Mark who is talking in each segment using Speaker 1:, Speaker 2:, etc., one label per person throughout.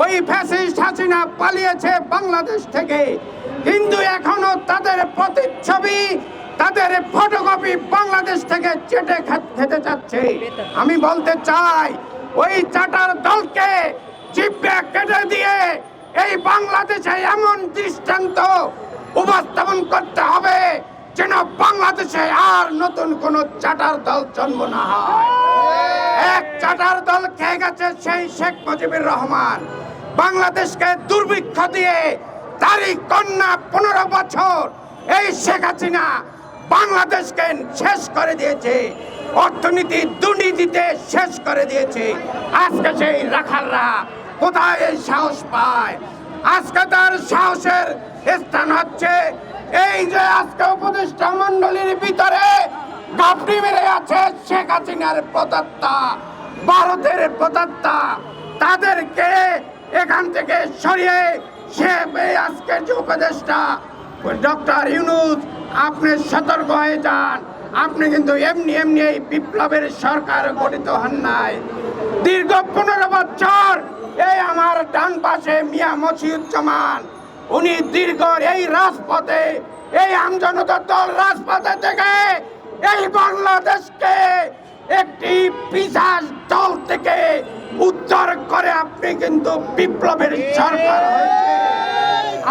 Speaker 1: ওই ফ্যাসিস্ট হাসিনা পালিয়েছে বাংলাদেশ থেকে। কিন্তু এখনও তাদের প্রতিচ্ছবি, তাদের ফটোকপি বাংলাদেশ থেকে চেটে খেতে চাচ্ছে। আমি বলতে চাই, ওই চাটার দলকে জিপে কেটে দিয়ে এই বাংলাদেশে এমন দৃষ্টান্ত উপস্থাপন করতে হবে যেন বাংলাদেশে আর নতুন কোন চাটার দল জন্ম না হয়। এক চাটার দল খেয়ে গেছে সেই শেখ মুজিবুর রহমান। বাংলাদেশকে দুর্ভিক্ষ দিয়ে তারই কন্যা পনেরো বছর এই শেখ হাসিনা বাংলাদেশকে শেষ করে দিয়েছে। অর্থনীতি দুর্নীতিতে শেষ করে দিয়েছে। আজকে সেই রাখালরা কোথায় এই সাহস পায়? আজকে তার সাহসের স্থান হচ্ছে এই যে আজকে উপদেষ্টা মন্ডলীর ভিতরে গাপটি মেরে আছে শেখ হাসিনার প্রতাত্তা, ভারতের প্রতাত্তা। তাদেরকে এখান থেকে সরিয়ে সে আজকের যে উপদেষ্টা, ডক্টর ইউনুস, আপনি সতর্ক হয়ে যান। আপনি কিন্তু এমনি এমনি এই বিপ্লবের সরকার গঠিত হন নাই। দীর্ঘ পনেরো বছর এই আমার ডান পাশে মিয়া মসিউজ্জামান, উনি দীর্ঘ এই রাজপথে, এই আমজনতা দল রাজপথে থেকে এই বাংলাদেশকে একটি পিসাস দল থেকে উদ্ধার করে আপনি কিন্তু বিপ্লবের সরকার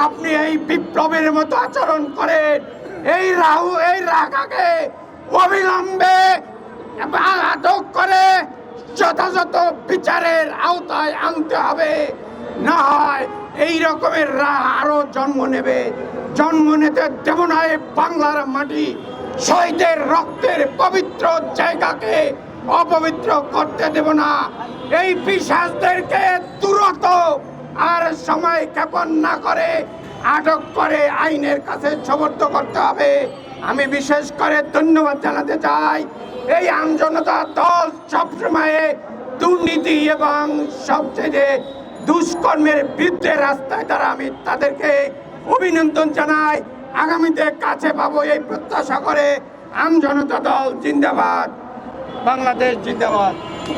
Speaker 1: আপনি এই বিপ্লবের মতো আচরণ করেন। এই রাহু, এই রাগাকে অবিলম্বে আটক করে যথাযথ বিচারের আওতায় আনতে হবে। না হয় এই রকমের রাহ আরও জন্ম নেবে। জন্ম নিতে দেব বাংলার মাটি শহীদের রক্তের পবিত্র জায়গাকে অপবিত্র করতে দেব না। এই পিসাসদেরকে তুরত আর সময় ক্ষেপণ না করে আটক করে আইনের কাছে সমর্থ করতে হবে। আমি বিশেষ করে ধন্যবাদ জানাতে চাই, এই আমজনতা দল সবসময়ে দুর্নীতি এবং সবচেয়ে দুষ্কর্মের বিরুদ্ধে রাস্তায় তারা আমি তাদেরকে অভিনন্দন জানাই। আগামীতে কাছে পাবো এই প্রত্যাশা করে আমজনতা দল জিন্দাবাদ বাংলাদেশ জিন্দাবাদ।